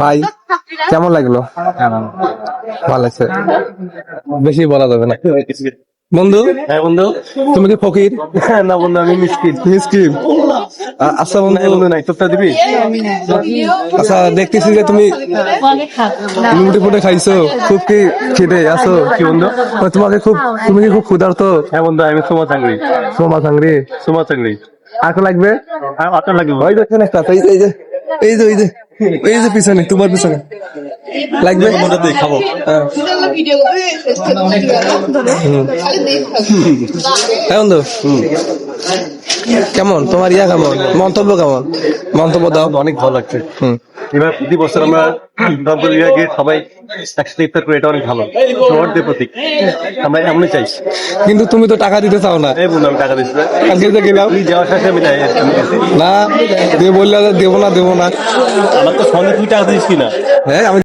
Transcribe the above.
ভাই কেমন লাগল? ভালো লাগছে বেশি বলা যাবে না। বন্ধু? হ্যাঁ বন্ধু। তুমি কি ফকির? না বন্ধু আমি মিসকিন। মিসকিন? আচ্ছা বন্ধু। বন্ধু নাই তোরটা দিবি? আচ্ছা দেখতেছি যে তুমি লুটে ফুটে খাইছো। খুব কি খেতে আছো? কি বন্ধু? তোমাকে খুব তুমি কি খুব ক্ষুধার্ত? হ্যাঁ বন্ধু আমি সোমা চাংরি। সোমা সাংরি সোমা চাংরি। আর লাগবে? আর আপনার লাগবে ওই দেখেন একটা এই এই যে এই যে এই যে এই যে পিছনে তোমার পিছনে। লাগবে? খাব। হ্যাঁ। হ্যাঁ। বন্ধু। কেমন? তোমার ইয়া কেমন? মন্তব্য কেমন? মন্তব্য দাও। অনেক ভালো লাগছে। এবার প্রতি বছর আমরা সবাই একসাথে ইফতার করে এটা অনেক ভালো। সৌহার্দ্যের প্রতীক। আমরা এমনই চাই। কিন্তু তুমি তো টাকা দিতে চাও না। এই আমি টাকা দিচ্ছি কালকে যে গেলাম। যাওয়ার সাথে আমি না দিয়ে বললে দেবো না দেবো না। আমার তো সঙ্গে তুই টাকা দিস কিনা? হ্যাঁ আমি